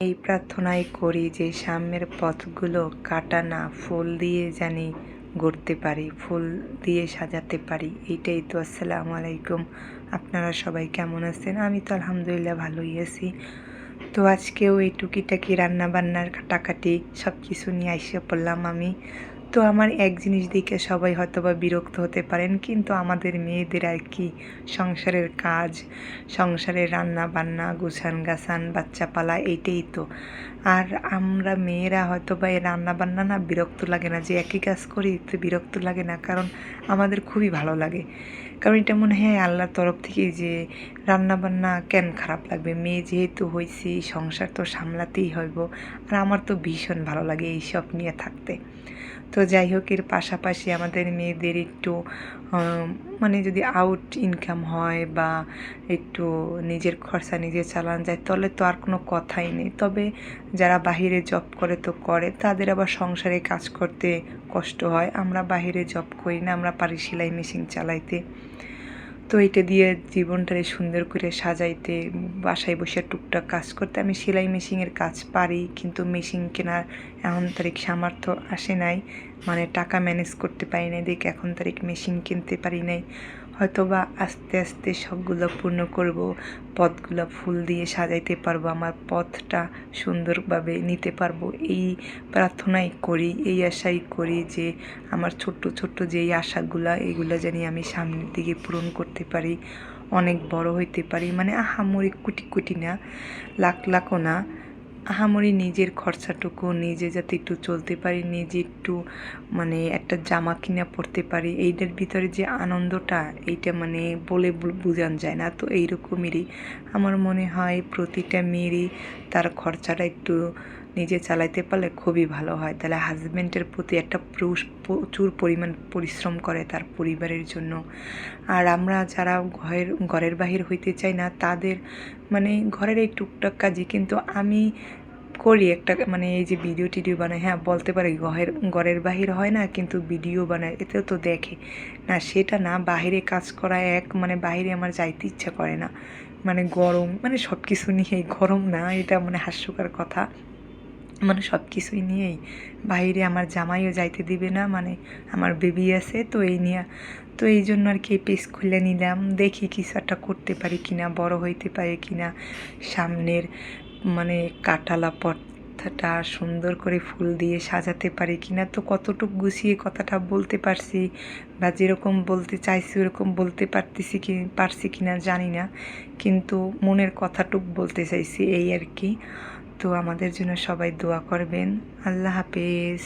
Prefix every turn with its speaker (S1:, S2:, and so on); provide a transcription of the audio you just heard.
S1: এই প্রার্থনাই করি যে সামনের পথগুলো কাটা না, ফুল দিয়ে জানি গড়তে পারি, ফুল দিয়ে সাজাতে পারি। এইটাই তো, আসসালামু আলাইকুম। আপনারা সবাই কেমন আছেন? আমি তো আলহামদুলিল্লাহ ভালোই আছি। তো আজকেও এই টুকিটাকি রান্নাবান্নার কাটাকাটি সব কিছু নিয়ে আইসে পড়লাম আমি। তো আমার এক জিনিস দেখে সবাই হয়তো বা বিরক্ত হতে পারেন, কিন্তু আমাদের মেয়েদের আর কি সংসারের কাজ, সংসারের রান্না বান্না গুছান গাছান বাচ্চা পালা এইটাই তো। আর আমরা মেয়েরা হয়তো বা এই রান্না বান্না না বিরক্ত লাগে না, যে একই কাজ করি তো বিরক্ত লাগে না, কারণ আমাদের খুবই ভালো লাগে। কারণ এটা মনে হয় আল্লাহর তরফ থেকে যে রান্নাবান্না কেন খারাপ লাগবে? মেয়ে যেহেতু হয়েছি সংসার তো সামলাতেই হইব। আর আমার তো ভীষণ ভালো লাগে এইসব নিয়ে থাকতে। তো যাই হোক, এর পাশাপাশি আমাদের মেয়েদের একটু মানে যদি আউট ইনকাম হয় বা একটু নিজের খরচা নিজে চালান যায়, তাহলে তো আর কোনো কথাই নেই। তবে যারা বাহিরে জব করে তো করে, তাদের আবার সংসারে কাজ করতে কষ্ট হয়। আমরা বাহিরে জব করি না, আমরা পারি সেলাই মেশিন চালাইতে। তো এটা দিয়ে জীবনটারে সুন্দর করে সাজাইতে, বাসায় বসে টুকটাক কাজ করতে। আমি সেলাই মেশিনের কাজ পারি, কিন্তু মেশিন কেনার এখন তারিখ সামর্থ্য আসে নাই। মানে টাকা ম্যানেজ করতে পারি নাই, দেখে এখন তারিখ মেশিন কিনতে পারি নাই। হয়তো বা আস্তে আস্তে সবগুলো পূর্ণ করব, পথগুলো ফুল দিয়ে সাজাইতে পারব, আমার পথটা সুন্দরভাবে নিতে পারব। এই প্রার্থনাই করি, এই আশাই করি যে আমার ছোট্ট ছোট্ট যেই আশাগুলা, এগুলো জানি আমি সামনের দিকে পূরণ করতে পারি, অনেক বড় হইতে পারি। মানে আহামরি কুটি কুটি না, লাখ লাখও না। আহামরি নিজের খরচাটুকু, নিজে যাতে একটু চলতে পারি, নিজে একটু মানে একটা জামা কিনা পরতে পারি, এইটার ভিতরে যে আনন্দটা, এইটা মানে বলে বোঝান যায় না। তো এইরকমেরই আমার মনে হয় প্রতিটা মেয়েরই তার খরচাটা একটু নিজে চালাইতে পারলে খুবই ভালো হয়। তাহলে হাজব্যান্ডের প্রতি একটা প্রচুর পরিমাণ পরিশ্রম করে তার পরিবারের জন্য। আর আমরা যারা ঘরের ঘরের বাহির হইতে চাই না, তাদের মানে ঘরের এই টুকটাক কাজই, কিন্তু আমি করি একটা মানে এই যে ভিডিও টিডিও বানাই হ্যাঁ বলতে পারি ঘরের ঘরের বাহির হয় না, কিন্তু ভিডিও বানায় এতেও তো দেখে। না, সেটা না, বাহিরে কাজ করা এক মানে বাহিরে আমার যাইতে ইচ্ছা করে না। মানে গরম মানে সব কিছু নিয়েই, গরম না, এটা মানে হাস্যকর কথা। মানে সব কিছুই নিয়েই বাইরে আমার জামাইও যাইতে দিবে না মানে আমার বেবি আছে, তো এই নিয়ে, তো এই জন্য আর কি পেজ খুলে নিলাম, দেখি কিছু একটা করতে পারি কিনা, বড় হইতে পারে কিনা, সামনের মানে কাটালা পথটা সুন্দর করে ফুল দিয়ে সাজাতে পারি কি না তো কতটুকু গুছিয়ে কথাটা বলতে পারছি বা যেরকম বলতে চাইছি ওরকম বলতে পারতেছি কি, পারছি কি না জানি না। কিন্তু মনের কথাটুক বলতে চাইছি এই আর কি। তো আমাদের জন্য সবাই দোয়া করবেন। আল্লাহ হাফেজ।